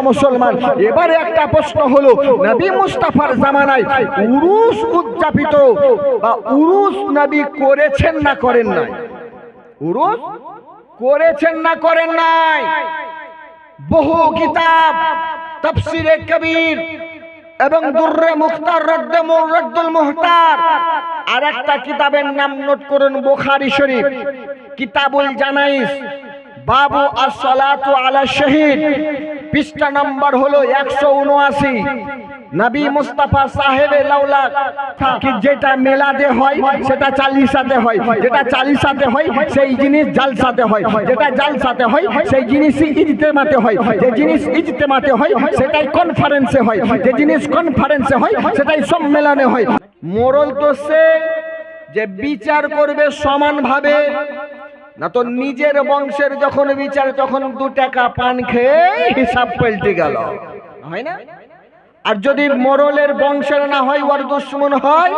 মুসলমান। এবারে একটা প্রশ্ন হলো, নবী মুস্তাফার জামানায় উরুস উদযাপিত বা উরুস নবী করেছেন না করেন নাই? উরুস করেছেন না করেন নাই? বহু কিতাব, তফসিরে কবির এবং দুর্রে মুখতার রদ্দে মু- রদ্দুল মুহতার। আর একটা কিতাবের নাম নোট করুন, বুখারী শরীফ। কিতাবুল জানাইস। বাবু as-salatu আলা শহীদ। পৃষ্ঠা নম্বর হলো একশো উনআশি। নবী মুস্তাফা সাহেবে লাউলা কি যেটা মেলাতে হয়, সেটা চালিসাতে হয়। যেটা চালিসাতে হয়, সেই জিনিস জালসাতে হয়। যেটা জালসাতে হয়, সেই জিনিসই ইজতেমাতে হয়। যে জিনিস ইজতেমাতে হয়, সেটাই কনফারেন্সে হয়। যে জিনিস কনফারেন্সে হয়, সেটাই সম্মেলনে হয়। মোরল তো সে যে বিচার করবে সমানভাবে। না তো নিজের বংশের যখন বিচার, তখন দু টাকা পান খেয়ে হিসাব পাল্টে গেল। হয় না? আর যদি মোরলের বংশের না হয়, ওর দুশ্মন হয়,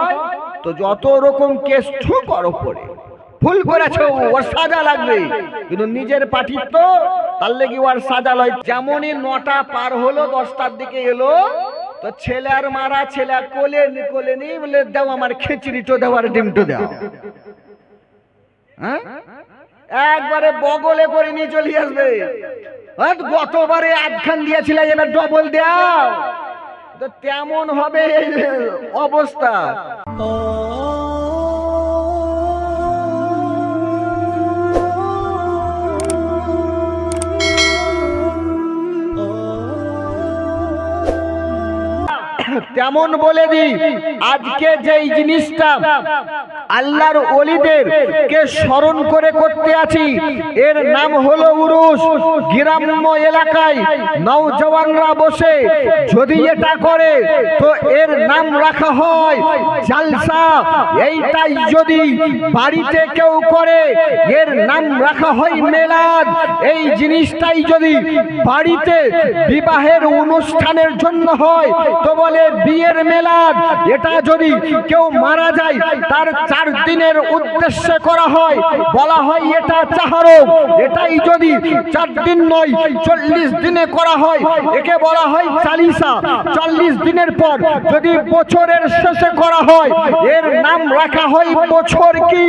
তো যত রকম কেস ঠুক ওর উপরে। ভুল করেছ, ওর সাজা লাগবে। কিন্তু নিজের পাঠির তো তার লেগে ওর সাজা লয়। যেমনই নটা পার হলো, দশটার দিকে এলো, তো ছেলে আর মারা, ছেলে কোলে নি কোলে নি, বলে, দাও আমার খিচড়িটো, দাও আর ডিমটো দাও। হ্যাঁ? একবারে বগলে করে নিয়ে চলে আসবে। আর গতবারে আধখান দিয়েছিল, এবার ডবল দাও। তো তেমন হবে অবস্থা। তেমন বলে দি আজকে যেই জিনিসটা আল্লাহর অলিদের কে স্মরণ করে করতে আছি। এর নাম হলো উরুস গ্রাম্য এলাকায় নওজওয়ানরা বসে যদি এটা করে, তো এর নাম রাখা হয় জালসা। এইটাই যদি বাড়িতে কেউ করে, এর নাম রাখা হয় মেলাদ। এই জিনিসটাই যদি বাড়িতে বিবাহের অনুষ্ঠানের জন্য হয়, তো বলে বিয়ের মেলাদ। এটা যদি কেউ মারা যায়, তার চার দিনের উদ্দেশ্যে করা হয়, বলা হয় এটা চাহারক এটাই যদি চার দিন নয়, চল্লিশ দিনে করা হয়, একে বলা হয় চালিসা। চল্লিশ দিনের পর যদি বছরের শেষে করা হয়, এর নাম রাখা হয় বছর কি?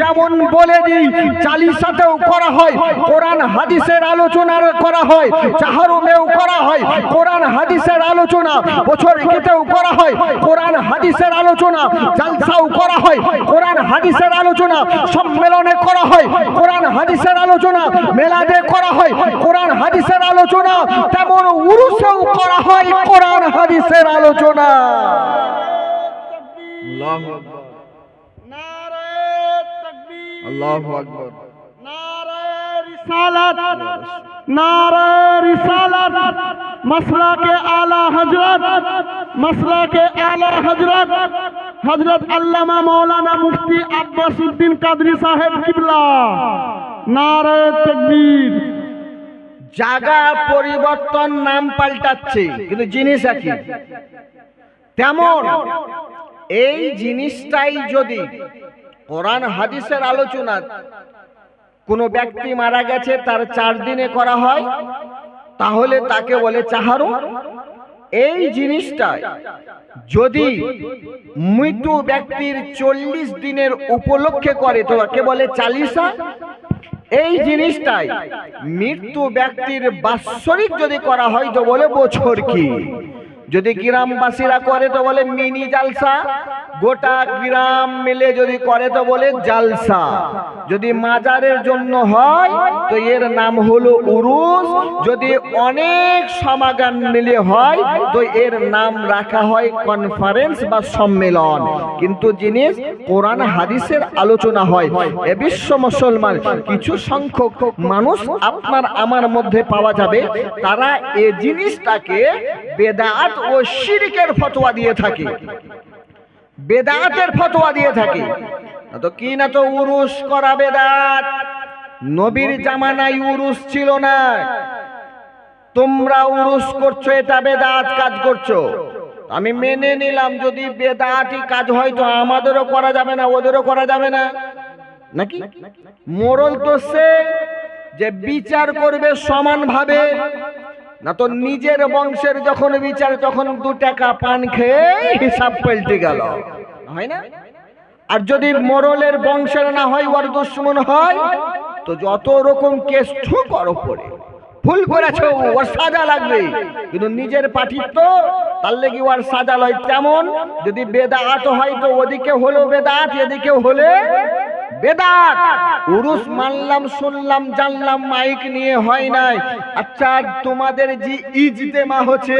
যেমন বলে দিই, চালিসাতেও করা হয়, কোরআন হাদিসের আলোচনার করা হয় চাহারুমেও করা হয়, কোরআন হাদিসের আলোচনা বছর কেতেও করা হয়, কোরআন হাদিসের আলোচনা জালসাও করা হয় কোরআন হাদিসের আলোচনা সম্মেলনে করা হয় কোরআন হাদিসের আলোচনা মেলাদে করা হয় কোরআন হাদিসের আলোচনা তেমন উরুসেও করা হয় কোরআন হাদিসের আলোচনা আল্লাহু আকবার নারায়ে তাকবীর আল্লাহু আকবার নারায়ে রিসালাত নারায়ে রিসালাত মসলা के आला हजरत मसला के आला हजरत হজরত আল্লামা মৌলানা মুফতি আব্বাস উদ্দিন কাদরি সাহেব কিবলা। নারায়ণ জাগা পরিবর্তন নাম পাল্টাচ্ছে, কিন্তু জিনিস একই। তেমন এই জিনিসটাই যদি কোরআন হাদিসের আলোচনা কোনো ব্যক্তি মারা গেছে, তার চার দিনে করা হয়, তাহলে তাকে বলে চাহারু। এই জিনিসটাই। যদি মৃত ব্যক্তির চল্লিশ দিনের উপলক্ষে করে, তো কে বলে চালিশা এই জিনিসটাই। মৃত্যু ব্যক্তির বাৎসরিক যদি করা হয়, তো বলে বছর কি যদি গ্রামবাসীরা করে তো বলে মিনি জালসা, গোটা গ্রাম মিলে যদি করে তো বলে জালসা। যদি মাজারের জন্য হয়, তো এর নাম হলো উরুস। যদি অনেক সমাগম মিলে হয়, তো এর নাম রাখা হয় কনফারেন্স বা সম্মেলন। কিন্তু জিনিস কোরআন হাদিসের আলোচনা হয়। এ বিশ্ব মুসলমান, কিছু সংখ্যক মানুষ আপনার আমার মধ্যে পাওয়া যাবে, তারা এ জিনিসটাকে বেদাত ও শিরিকের ফতোয়া দিয়ে থাকে। বেদাতের ফতোয়া দিয়ে থাকে। তো কি না তো উরুস করা বেদাত? নবীর জামানায় উরুস ছিল না। তোমরা উরুস করছ, এটা বেদাত কাজ করছ। আমি মেনে নিলাম, যদি বেদাতি কাজ হয় তো আমাদেরও করা যাবে না, ওদেরও করা যাবে না। নাকি? মোরল তো সে যে বিচার করবে সমানভাবে না তো নিজের বংশের যখন বিচার, তখন দু টাকা পান খেয়ে হিসাব পাল্টে গেল। হয় না? আর যদি মোরলের বংশের না হয়, ওর দুশ্মন হয়, তো যত রকম কেস ঠু করো পড়ে ভুল করেছ, ওর সাজা লাগবে। কিন্তু নিজের পাঠির তো তার লেগে ওর সাজা লয় তেমন, যদি বেদাত হয়, তো ওদিকে হলো বেদাত, এদিকে হলে বেদাত উরুস মানলাম শুনলাম জানলাম মাইক নিয়ে হয় নাই আচ্ছা তোমাদের যে ইজতেমা হচ্ছে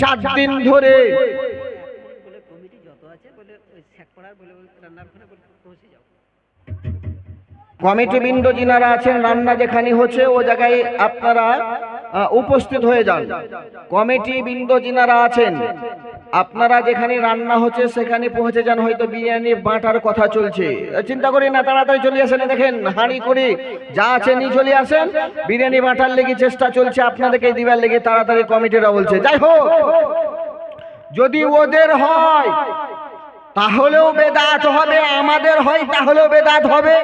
চার দিন ধরে কমিটি যত আছে বলে পড়ার বলে রান্নার পৌঁছে যাও কমিটি বৃন্দ যিনারা আছেন, রান্না যেখানে হচ্ছে, ও জায়গায় আপনারা উপস্থিত হয়ে যান। কমিটি বৃন্দ যিনারা আছেন, আপনারা যেখানে রান্না হচ্ছে, সেখানে পৌঁছে যান। হয়তো বিরিয়ানি, বাঁটার কথা চলছে। চিন্তা করি না, তাড়াতাড়ি চলে আসেন দেখেন, হাঁড়ি করে যা আছে চলে আসেন। বিরিয়ানি, বাঁটার লেগে চেষ্টা চলছে, আপনাদেরকে দিবার লেগে তাড়াতাড়ি কমিটিরা বলছে। যাই হোক, যদি ওদের হয়, তাহলেও বেদাত হবে, আমাদের হয়, তাহলেও বেদাত হবে।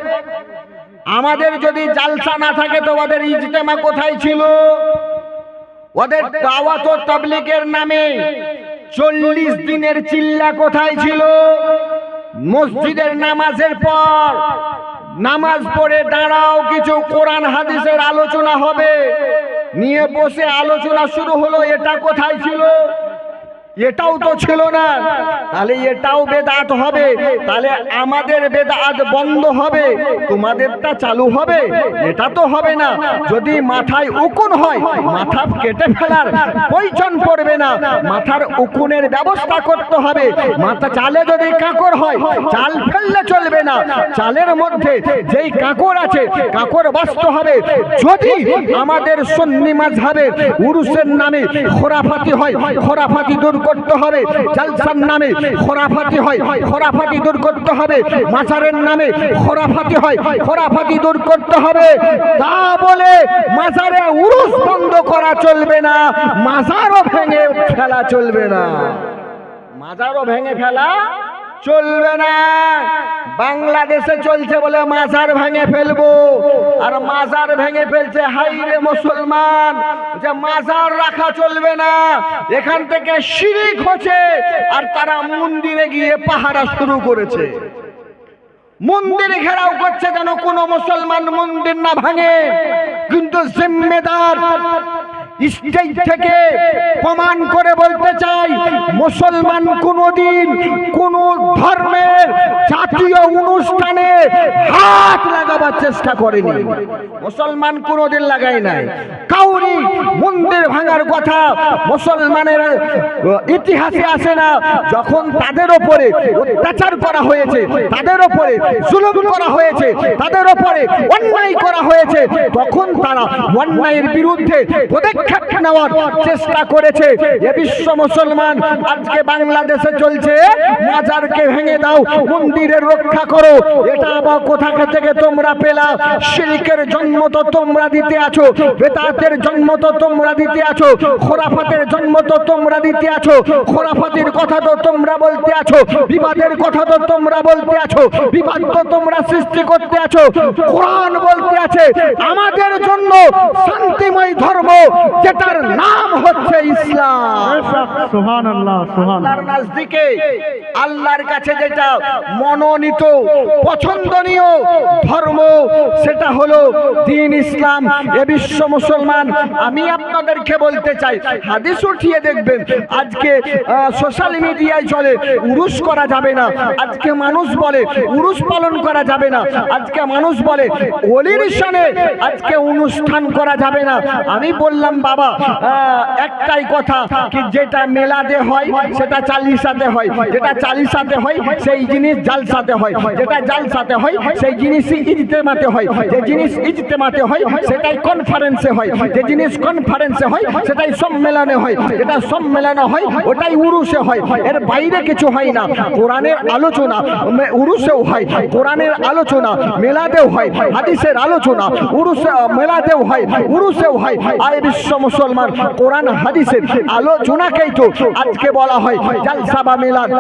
আমাদের যদি জালসা না থাকে তো ওদের ইজতেমা কোথায় ছিল? ওদের দাওয়াত ও তাবলিগের নামে চল্লিশ দিনের চিল্লা কোথায় ছিল? মসজিদের নামাজের পর নামাজ পড়ে দাঁড়াও, কিছু কোরআন, হাদিসের আলোচনা হবে। নিয়ে বসে আলোচনা শুরু হলো, এটা কোথায় ছিল? এটাও তো ছিল না। তাহলে এটাও বেদাত হবে। তাহলে আমাদের বেদাত বন্ধ হবে। তোমাদেরটা চালু হবে। এটা তো হবে না। যদি মাথায় উকুন হয়, মাথা কেটে ফেলার প্রয়োজন পড়বে না। মাথার উকুনের ব্যবস্থা করতে হবে। মাথা চালে যদি কাঁকর হয়, চাল ফেললে চলবে না। চালের মধ্যে যেই কাঁকর আছে, কাঁকর বাঁচতে হবে। যদি আমাদের সন্নি মাঝহাবের উরুসের নামে খোরাফাতি হয়, খোরাফাতি দূর করতে হবে। জালসার নামে খোরাফাতি হয়, খোরাফাতি দূর করতে হবে। মাজারের নামে খোরাফাতি হয়, খোরাফাতি দূর করতে হবে। তা বলে মাজারে উরুস বন্ধ করা চলবে না, মাজারও ভেঙে খেলা চলবে না। মাজারও ভেঙে ফেলা চলবে না। বাংলাদেশে চলছে বলে মাজার ভেঙে ফেলব। আর মাজার ভেঙে ফেলছে হাইরে মুসলমান, যে মাজার রাখা চলবে না। এখান থেকে শিরিক হচ্ছে, আর তারা মন্দিরে গিয়ে পাহারা শুরু করেছে। মন্দির ঘেরাও করছে যেন কোনো মুসলমান মন্দির না ভাঙে। কিন্তু জিম্মেদার স্টেজ থেকে প্রমাণ করে বলতে চাই, মুসলমান কোনোদিন কোন ধর্মের জাতীয় অনুষ্ঠানে হাত লাগাবার চেষ্টা করেনি। মুসলমান কোনোদিন লাগায় নাই। কাউরি মন্দির ভাঙার কথা মুসলমানের ইতিহাসে আসে না। যখন তাদের ওপরে অত্যাচার করা হয়েছে, তাদের ওপরে জুলুম করা হয়েছে, তাদের ওপরে অন্যায় করা হয়েছে, তখন তারা অন্যায়ের বিরুদ্ধে পদক্ষেপ নেওয়ার চেষ্টা করেছে। এ বিশ্ব মুসলমান, আজকে বাংলাদেশে চলছে। মাজারকে ভেঙে দাও, মন্দিরের রক্ষা করো। এটা আবার কোথা থেকে তোমরা পেলা? শিরিকের জন্ম তো তোমরা দিতে আছো, বেতাতের জন্ম তো তোমরা দিতে আছো, খোরাফাতের জন্ম তো তোমরা দিতে আছো, খোরাফাতির কথা তো তোমরা বলতে আছো, বিবাদের কথা তো তোমরা বলতে আছো, বিবাদ তো তোমরা সৃষ্টি করতে আছো। কোরআন বলতে আছে, আমাদের জন্য শান্তিময় ধর্ম যেটার নাম হচ্ছে ইসলাম। সুহান আল্লাহ সুহান আল্লাহর নাজদিকে আল্লাহর কাছে যেটা মনোনীত পছন্দনীয় ধর্ম সেটা হলো দিন ইসলাম। এ বিশ্ব মুসলমান আমি আপনাদেরকে বলতে চাই হাদিস উঠিয়ে দেখবেন আজকে সোশ্যাল মিডিয়ায় চলে উরুস করা যাবে না। আজকে মানুষ বলে উরুস পালন করা যাবে না। আজকে মানুষ বলে অলির আজকে অনুষ্ঠান করা যাবে না। আমি বললাম বাবা একটাই কথা কি যেটা মেলাতে হয়, সেটা চালিশাতে হয়। যেটা চালিশাতে হয়, সেই জিনিস জালসাতে হয়। যেটা জালসাতে হয়, সেই জিনিসই ইজতেমাতে হয়। যে জিনিস ইজতেমাতে হয়, সেটাই কনফারেন্সে হয়। যে জিনিস কনফারেন্সে হয়, সেটাই সম্মেলনে হয়। যেটা সম্মেলনে হয়, ওটাই উরুসে হয়। এর বাইরে কিছু হয় না। কোরআনের আলোচনা উরুসেও হয়। কোরআনের আলোচনা মেলাতেও হয়। হাদিসের আলোচনা উরুসে মেলাতেও হয়। উরুসেও হয়। আয় বিশ্ব মুসলমান কোরআন, হাদিসের আলোচনাকে অনুযায়ী তো আজকে বলা হয় জালসা বা মিলাদ।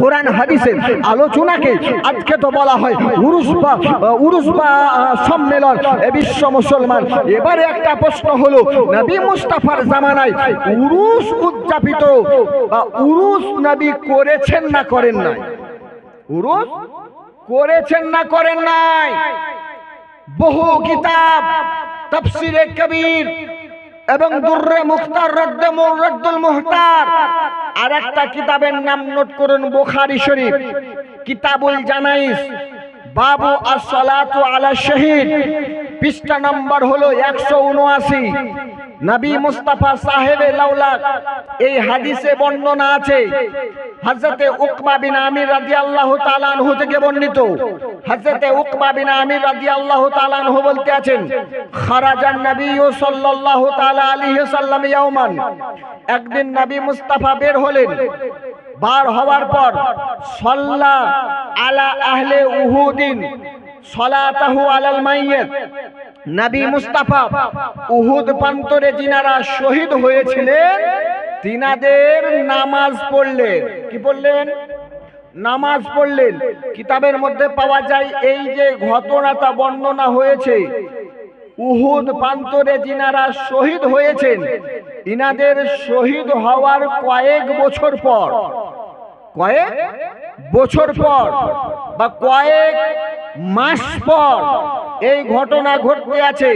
কোরআন, হাদিসের আলোচনাকে আজকে তো বলা হয় উরুস বা উরুস বা সম্মেলন। এ বিশ্ব মুসলমান। এবারে একটা প্রশ্ন হলো, নবী মুস্তাফার জামানায় উরুস উদযাপিত, বা উরুস নবী করেছেন না করেন নাই? উরুস করেছেন না করেন নাই? বহু কিতাব, তফসিরে কবির এবং দুর্রে মুখতার রদ্দে মুরদ্দুল মুহতার আর একটা কিতাবের নাম নোট করুন বুখারী শরীফ। কিতাবুল জানাইস। বাবু as-salatu আলা শহীদ। পৃষ্ঠা নম্বর হলো একশো উনআশি। নবী মুস্তাফা সাহেবে লাউলাক এই হাদিসে বর্ণনা আছে, হযরতে উকবা বিন আমির রাদিয়াল্লাহু তাআলা আনহু থেকে বর্ণিত। হযরতে উকবা বিন আমির রাদিয়াল্লাহু তাআলা আনহু বলতে আছেন খারাজান নবী সাল্লাল্লাহু তাআলা আলাইহি সাল্লাম ইয়াওমান। একদিন নবী মুস্তাফা বের হলেন, বার হওয়ার পর, সল্লা আলা আহলে উহুদিন। সলাতাহু আলাল মাইয়িত। নবী মুস্তাফা উহুদ প্রান্তরে যিনারা শহীদ হয়েছিলেন, তিনাদের নামাজ পড়লেন। কি পড়লেন? নামাজ পড়লেন। কিতাবের মধ্যে পাওয়া যায় এই যে ঘটনাটা বর্ণনা হয়েছে। উহুদ প্রান্তরে যিনারা শহীদ হয়েছেন, ইনাদের শহীদ হওয়ার কয়েক বছর পর কয়েক বছর পর বা কয়েক মাস পর এই ঘটনা ঘটতে আছে।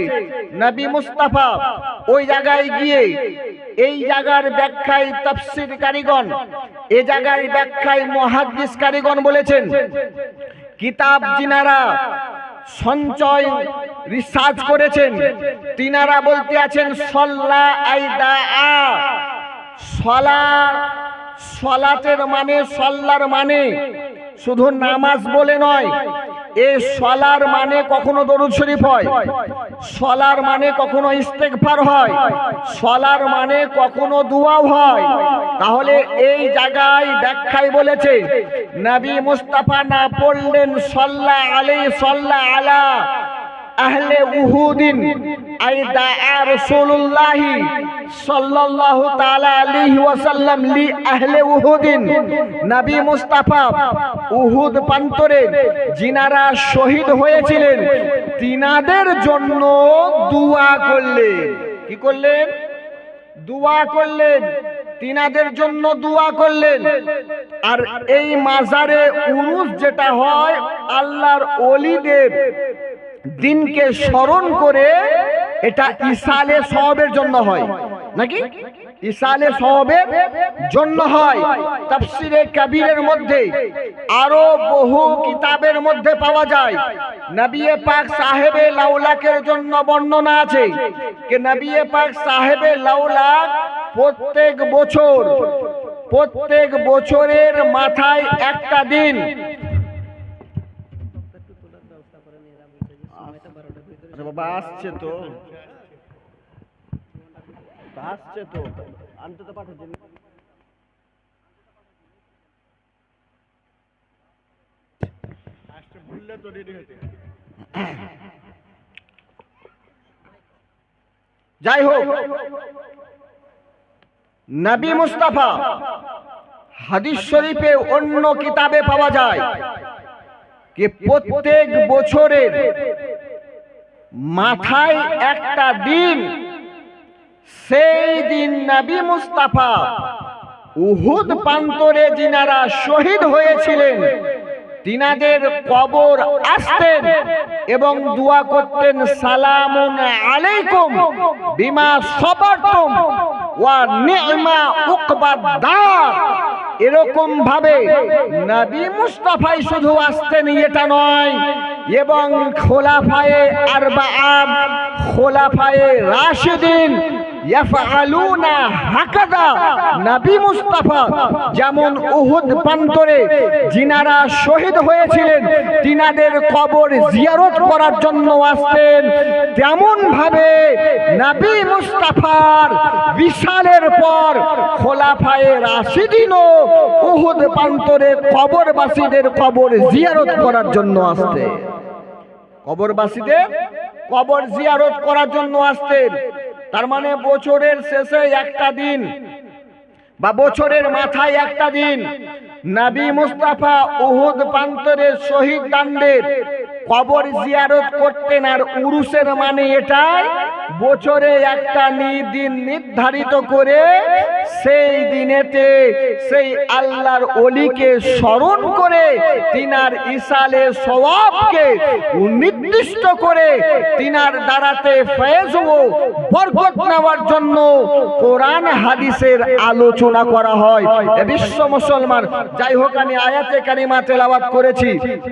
নবী মুস্তাফা ওই জায়গায় গিয়ে এই জায়গার ব্যাখ্যায় তাফসীর কারিগণ এই জায়গার ব্যাখ্যায় মুহাদ্দিস কারিগণ বলেছেন, কিতাব যিনারা সঞ্চয় রিসার্চ করেছেন, তিনারা বলতে আছেন, সল্লা আইদা সলা সলাতের মানে সল্লার মানে। শুধু নামাজ বলে নয়, এ সলার মানে কখনো দরুদ শরীফ হয়, সলার মানে কখনো ইস্তেগফার হয়, সলার মানে কখনো দুয়াও হয়। তাহলে এই জায়গায় ব্যাখ্যায় বলেছে, নবী মুস্তাফা না পড়লেন সল্লা আলী সল্লা আলা আহলে উহুদিন, আই দাআ রাসূলুল্লাহি সাল্লাল্লাহু তাআলা আলাইহি ওয়াসাল্লাম লি আহলে উহুদিন। নবী মুস্তাফা উহুদ প্রান্তরে যিনারা শহীদ হয়েছিলেন, তিনাদের জন্য দোয়া করলেন। কি করলেন? দোয়া করলেন। তিনাদের জন্য দোয়া করলেন। আর এই মাজারে উরুস যেটা হয়, আল্লাহর অলিদের দিনকে স্মরণ করে এটা ইসালে সবের জন্য হয়। নাকি? ইসালে সবের জন্য হয়। তাফসিরে কাবীরের মধ্যে, আরও বহু কিতাবের মধ্যে পাওয়া যায়। নবিয়ে পাক সাহেবে লাউলাকের জন্য বর্ণনা আছে যে নবিয়ে পাক সাহেবে লাউলাক প্রত্যেক বছর, প্রত্যেক বছরের মাথায় একটা দিন আরে বাবা আসছে তো আসছে তো আনতে তো পাঠাচ্ছি যাই হোক নবী মুস্তাফা হাদিস শরীফে অন্য কিতাবে পাওয়া যায় যে প্রত্যেক বছরের মাথায় একটা দিন, সেই দিন নবী মুস্তাফা উহুদ প্রান্তরে যিনারা শহীদ হয়েছিলেন, তিনাদের কবর আসতেন এবং দোয়া করতেন, সালামুন আলাইকুম বিমা সবারতুম। এরকম ভাবে নবী মুস্তাফাই শুধু আসতেন এটা নয় এবং খোলাফায়ে আরবাআম খোলাফায়ে রাশিদিন ইয়াফআলুনা হাকাদা নবী মুস্তাফা। যেমন উহুদ প্রান্তরে যিনারা শহীদ হয়েছিলেন, তিনাদের কবর জিয়ারত করার জন্য আসতেন তেমন ভাবে নবী মুস্তাফার বিশালের পর খোলাফায়ে রাশিদিনও উহুদ প্রান্তরে কবরবাসীদের কবর জিয়ারত করার জন্য আসতেন। কবরবাসীদের কবর জিয়ারত করার জন্য আসতেন। তার মানে বছরের শেষে একটা দিন বা বছরের মাথায় একটা দিন। নবী মুস্তাফা উহুদ প্রান্তরের শহীদ দানদের কবর জিয়ারত করতেন আর উরুসের মানে এটাই বছরে একটা দিন নির্ধারিত করে সেই দিনেতে সেই আল্লাহর অলিকে স্মরণ করে তিনার ইসালে সওয়াবকে নির্দিষ্ট করে তিনার দ্বারাতে ফয়েজ ও বরকত নেওয়ার জন্য কোরআন হাদিসের আলোচনা করা হয়। বিশ্ব মুসলমান, যাই হোক আমি আয়াতে কারিমা তেলাওয়াত করেছি।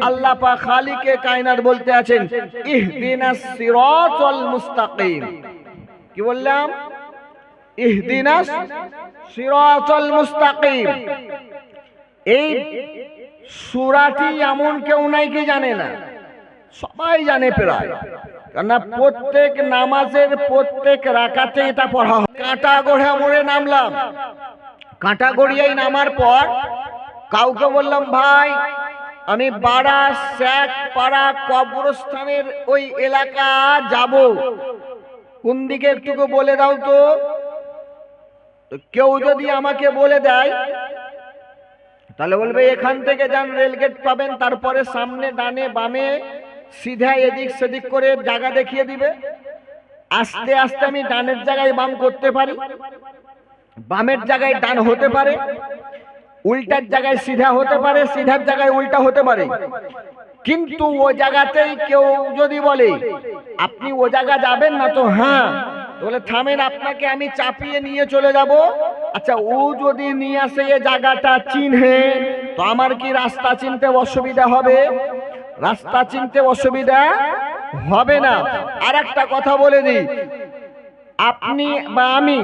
আল্লাহ পাক খালিকে কায়নাত বলতে আছেন, ইহদিনাস সিরাতাল মুস্তাকিম। কি বললাম? ইহদিনাস সিরাতাল মুস্তাকিম। এই সূরাটি এমন কেউ নাই কি জানে না? সবাই জানে প্রায়। কেননা প্রত্যেক নামাজের প্রত্যেক রাকাতে এটা পড়া হয়। কাঁটা গোড়া মোড়ে নামলাম। কাঁটা গড়িয়াই নামার পর কাউকে বললাম, ভাই, আমি বাড়া শেখ পাড়া কবরস্থানের ওই এলাকা যাব। কোন দিকে একটুকু বলে দাও তো। কেউ যদি আমাকে বলে দেয়, তাহলে বলবে, এখান থেকে যান, রেলগেট পাবেন। তারপরে সামনে, ডানে, বামে, সিধা, এদিক, সেদিক করে জায়গা দেখিয়ে দিবে। আস্তে আস্তে আমি ডানের জায়গায় বাম করতে পারি। বামের জায়গায় ডান হতে পারে। উল্টার জায়গায় সিধা হতে পারে। সিধার জায়গায় উল্টা হতে পারে। কিন্তু ও জায়গাতেই কেউ যদি বলে, আপনি ও জায়গা যাবেন না তো? হ্যাঁ বলে থামেন, আপনাকে আমি চাপিয়ে নিয়ে চলে যাব। আচ্ছা ও যদি নিয়ে আসে এ জায়গাটা চিনহে, তো আমার কি রাস্তা চিনতে অসুবিধা হবে? রাস্তা চিনতে অসুবিধা হবে না। আর একটা কথা বলে দিই। আপনি বা আমি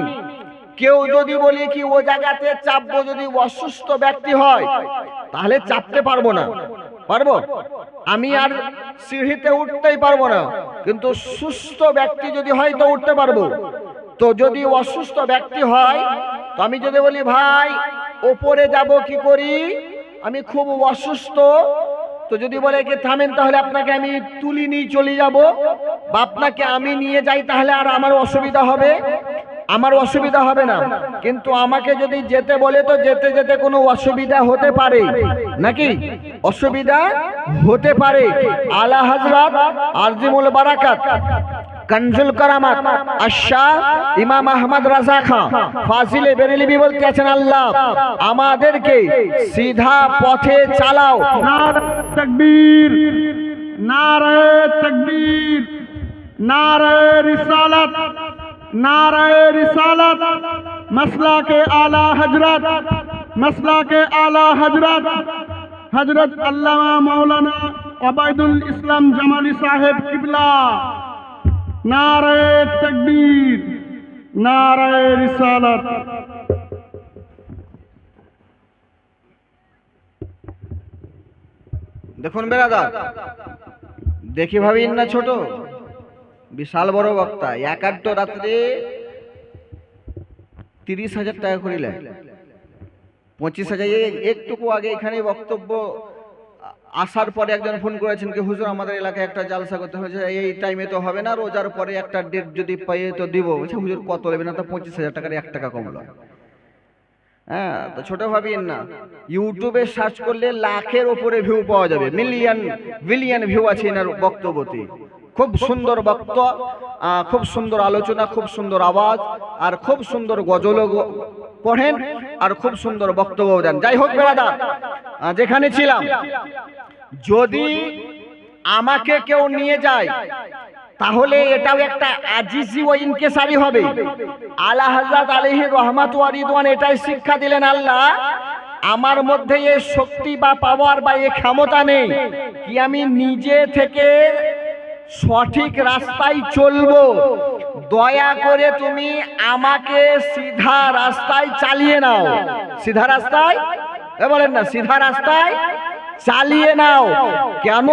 কেউ যদি বলি কি ও জায়গাতে চাপবো যদি অসুস্থ ব্যক্তি হয়, তাহলে চাপতে পারব না। পারব? আমি আর সিঁড়িতে উঠতেই পারব না। কিন্তু সুস্থ ব্যক্তি যদি হয় তো উঠতে পারব। তো যদি অসুস্থ ব্যক্তি হয়, তো আমি যদি বলি, ভাই, ওপরে যাব কি করি? আমি খুব অসুস্থ। তো যদি বলে কি, থামেন, তাহলে আপনাকে আমি তুলি নিয়ে চলে যাব। বা আপনাকে আমি নিয়ে যাই, তাহলে আর আমার অসুবিধা হবে। আমার অসুবিধা হবে না। কিন্তু আমাকে যদি যেতে বলে তো যেতে যেতে কোনো অসুবিধা হতে পারে। নাকি? অসুবিধা হতে পারে। আলা হাজরাত আরজিমুল বারাকাত কনজুল করামাত আশা ইমাম আহমদ রাজা খান ফাজিলে বেরেলিবি বলতে আছেন আল্লাহ আমাদেরকে সিধা পথে চালাও। তকবীর নারে তকবীর নারে রিসালাত। रिसालत नारे रिसालत मसला के आला हजरत मसला के आला हजरत हजरत अल्लामा मौलाना अबैदुल इस्लाम जमाली साहेब किबला नारे तकबीर नारे रिसालत দেখুন বেরাদার দেখি ভাবিন না ছোট বিশাল বড় বক্তা। একাত্ত রাত্রে তিরিশ হাজার টাকা করিলে পঁচিশ হাজার। একটুকু আগে এখানে বক্তব্য আসার পরে একজন ফোন করেছেন কি, হুজুর, আমাদের এলাকায় একটা জালসা করতে হয়েছে। এই টাইমে তো হবে না, রোজার পরে একটা ডেট যদি পেয়ে তো দিব। বলছে, হুজুর, কত নেবে না তো? পঁচিশ হাজার টাকার এক টাকা কমলো। হ্যাঁ তো ছোট ভাবিয়েন না। ইউটিউবে সার্চ করলে লাখের ওপরে ভিউ পাওয়া যাবে। মিলিয়ন বিলিয়ন ভিউ আছে এনার বক্তব্যতে। খুব সুন্দর বক্ত খুব সুন্দর আলোচনা, খুব সুন্দর আওয়াজ, আর খুব সুন্দর গজল পড়েন, আর খুব সুন্দর বক্তব্য দেন। যাই হোক বেড়াদার যেখানে ছিলাম, যদি আমাকে কেউ নিয়ে যায়, তাহলে এটাও একটা আজিজি ও ইনকেসারি হবে। আলা হযরত আলাইহি রহমাত ওয়া রিদওয়ান এটাই শিক্ষা দিলেন, আল্লাহ, আমার মধ্যে এ শক্তি বা পাওয়ার বা এ ক্ষমতা নেই, কি আমি নিজে থেকে সঠিক রাস্তায় চলবো। দয়া করে তুমি আমাকে সিধা রাস্তায় চালিয়ে নাও। সিধা রাস্তায়? বলেন না সিধা রাস্তায় চালিয়ে নাও। কেন?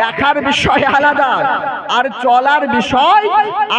দেখার বিষয় আলাদা, আর চলার বিষয়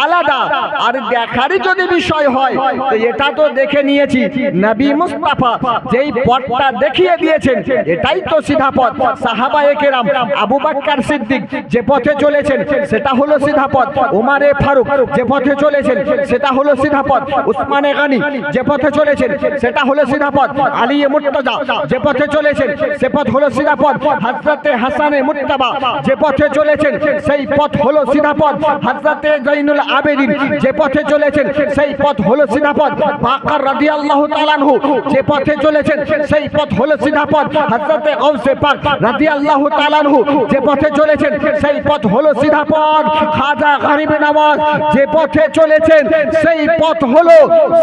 আলাদা, আর দেখারই যদি বিষয় হয়, তো এটা তো দেখে নিয়েছি নবী মুস্তাফা। যেই পথটা দেখিয়ে দিয়েছেন, এটাই তো সিধা পথ। সাহাবা একেরাম, আবু বাক্কার সিদ্দিক যে পথে চলেছেন, সেটা হলো সিধা পথ। ওমারে ফারুক যে পথে চলেছেন, সেটা হলো সিধা পথ। উসমানে গানি যে পথে চলেছেন, সেটা হলো সিধা পথ। আলী মুর্তজা যে পথে চলেছেন, সে পথ হলো সিধা পথ হযরতে হাসানে মুত্তাবা যে পথে চলেছেন, সেই পথ হলো সিধা পথ হযরতে জৈনুল আবেদিন যে পথে চলেছেন, সেই পথ হলো সিধা পথ বাকার রাদিয়াল্লাহু তাআলা আনহু যে পথে চলেছেন, সেই পথ হলো সিধা পথ হযরতে গাউসে পাক রাদিয়াল্লাহু তাআলা আনহু যে পথে চলেছেন, সেই পথ হলো সিধা পথ খাজা গরিব নওয়াজ যে পথে চলেছেন, সেই পথ হলো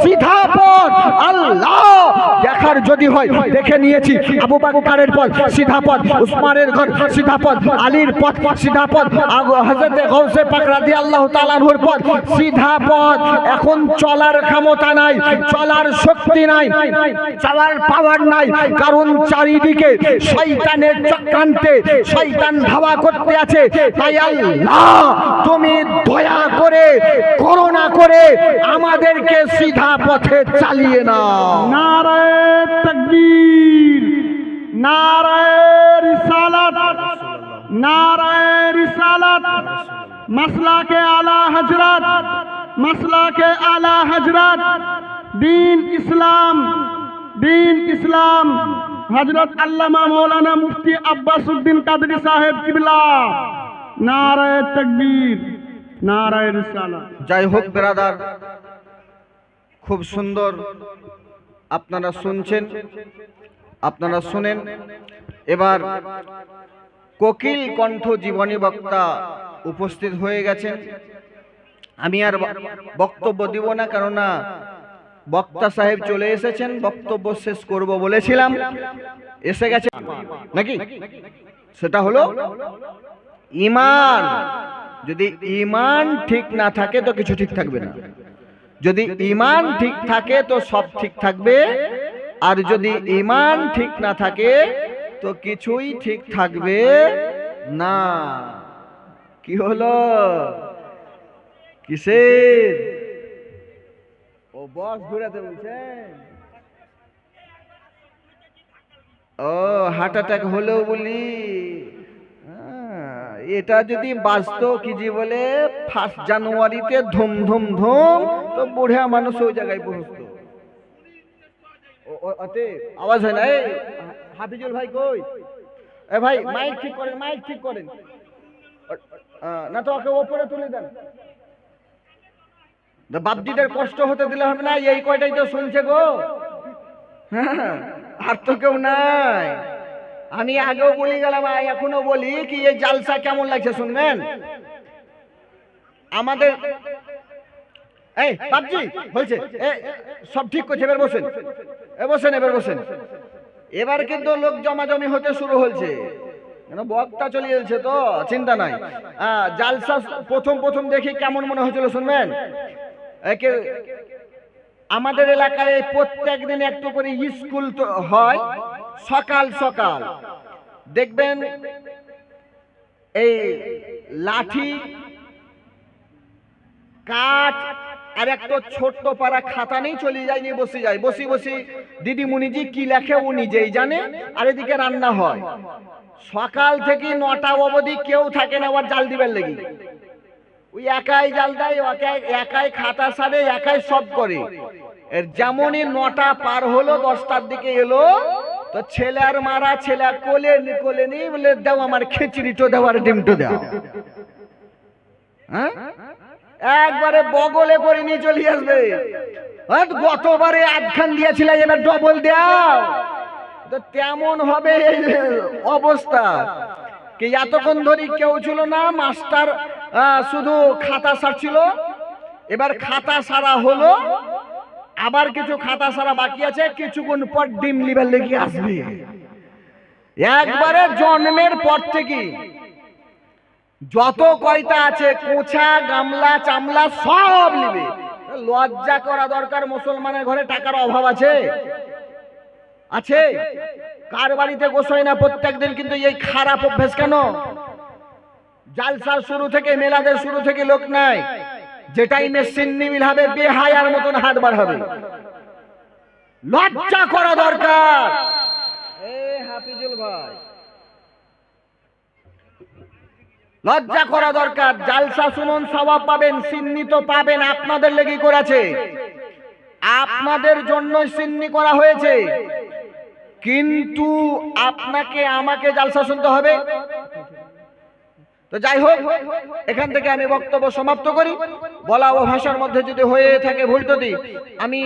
সিধা পথ আল্লাহ! দেখার যদি হয়, দেখে নিয়েছি। আবু বাকরের পথ সিধা পথ উসমানের ঘর সিধা পথ আলীর পথ সিধা পথ হযরতে গাউসে পাক রাদিয়াল্লাহু তাআলা আনহুর পথ সিধা পথ এখন চলার ক্ষমতা নাই চলার শক্তি নাই চলার পাওয়ার নাই কারণ চারিদিকে শয়তানের চক্রান্তে শয়তান ধাওয়া করতে আছে তাই আল্লাহ তুমি দয়া করে করোনা করে আমাদেরকে সিধা পথে চালিয়ে নাও नाराय तकबीर নারায়ের সালাত নারায়ের সালাত। মাসলাকে আলা হজরত মাসলাকে আলা হজরত দিন ইসলাম দিন ইসলাম। হজরত আল্লামা মৌলানা মুফতি আব্বাস উদ্দিন কাদরি সাহেব কিবলা। নারায় তকবীর নারায় রিসালা যাই হোক বেরাদার, খুব সুন্দর আপনারা শুনছেন। আপনারা শুনেন। এবার কোকিল কণ্ঠ জীবনী বক্তা উপস্থিত হয়ে গেছেন। আমি আর বক্তব্য দিব না, কেননা বক্তা সাহেব চলে এসেছেন, বক্তব্য শেষ করব বলেছিলাম। এসে গেছে। নাকি? সেটা হলো ইমান। যদি ইমান ঠিক না থাকে তো কিছু ঠিক থাকবে না। যদি ইমান ঠিক থাকে তো সব ঠিক থাকবে। আর যদি ইমান ঠিক না থাকে তো কিছুই ঠিক থাকবে না। কি হলো? কিসের? ও বস ঘুরাতে বলছেন ও হার্ট অ্যাটাক হলো বলি। এটা যদি বাঁচতো কি যে বলে ফার্স্ট জানুয়ারিতে ধুম ধুম ধুম তো বুড়া মানুষ ওই জায়গায় পৌঁছতো ওতে আওয়াজ হয় না এই। হাফিজুল ভাই কই? এ ভাই মাইক ঠিক করেন মাইক ঠিক করেন। না তো ওকে ওপরে তুলে দেন। বাপজিদের কষ্ট হতে দিলে হবে না এই কয়টাই তো শুনছে গো। হ্যাঁ, আর তো কেউ নাই। আমি আগেও বলি গেলাম এখনও বলি কি এই জালসা কেমন লাগছে শুনবেন? আমাদের এই বাপজি এ, সব ঠিক করছে এবার বসেন। বসেন এবার বসেন। এবার কিন্তু লোক জমাজমি হতে শুরু হয়েছে। কেন বক্তা চলে যাচ্ছে তো চিন্তা নাই। জালসা প্রথম প্রথম দেখি কেমন মনে হয়েছিল শুনবেন? একে আমাদের এলাকায় প্রত্যেক দিন একটু করে স্কুল হয় সকাল সকাল। দেখবেন এই লাঠি কাঠ আর একটা ছোট্ট পাড়া খাতা নেই চলে যায়, নিয়ে বসে যায়। বসি বসি দিদিমণিজি কি লেখে ও নিজেই জানে, আর এদিকে রান্না হয়। সকাল থেকে নটা অবধি কেউ থাকে না, আবার জাল দিবার লেগে। ওই একাই জাল দেয়, একাই খাতা সারে, একাই সব করে। এর যেমনই নটা পার হলো, দশটার দিকে এলো, তো ছেলে আর মারা, ছেলে কোলে কোলে নি বলে, দাও আমার খিচড়িটো দাও আর ডিমটো দাও। হ্যাঁ? একবারে বগলে করে নিয়ে চলে আসবে। হ্যাঁ, গতবারে আধখান দিয়েছিল এবার ডবল দাও। তো তেমন হবে অবস্থা। কি এতক্ষণ ধরে কেউ ছিল না মাস্টার শুধু খাতা সারছিল এবার খাতা সারা হলো আবার কিছু খাতা সারা বাকি আছে কিছুক্ষণ পর ডিম লিভার লেগে আসবে। একবারে জন্মের পর থেকে যত কয়টা আছে কোছা গামলা, চামলা সব নিবে। লজ্জা করা দরকার, মুসলমানের ঘরে টাকার অভাব আছে? আছে? কার বাড়িতে গোসাই না প্রত্যেকদিন কিন্তু এই খারাপ অভ্যেস কেন? জালসার শুরু থেকে, মেলাদের শুরু থেকে লোক নাই। যেটাই মেশিন নিবিল হবে, বেহায়ার মতন হাত বার হবে। লজ্জা করা দরকার। এ হাফিজুল ভাই। লজ্জা করা দরকার, জালসা শুনুন স্বভাব পাবেন সিন্নি তো পাবেন, আপনাদের লেগে করেছে। আপনাদের জন্য সিন্নি করা হয়েছে। কিন্তু আপনাকে, আমাকে জালসা শুনতে হবে। তো যাই হোক, এখান থেকে আমি বক্তব্য সমাপ্ত করি। বলা ও ভাষার মধ্যে যদি হয়ে থাকে ভুল আমি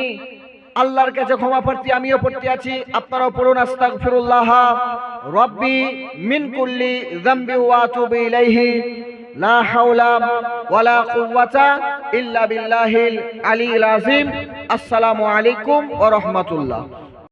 আল্লাহর কাছে ক্ষমা প্রার্থী, আমিও পড়তে আছি। আপনারাও পড়ুন, আস্তাগফিরুল্লাহ। রব্বি মিন কুল্লি যামবি ওয়া আতুবু ইলাইহি। লা হাওলা ওয়ালা কুওয়াতা ইল্লা বিল্লাহিল আলিয়্যিল আযীম। আসসালামু আলাইকুম ওয়া রাহমাতুল্লাহ।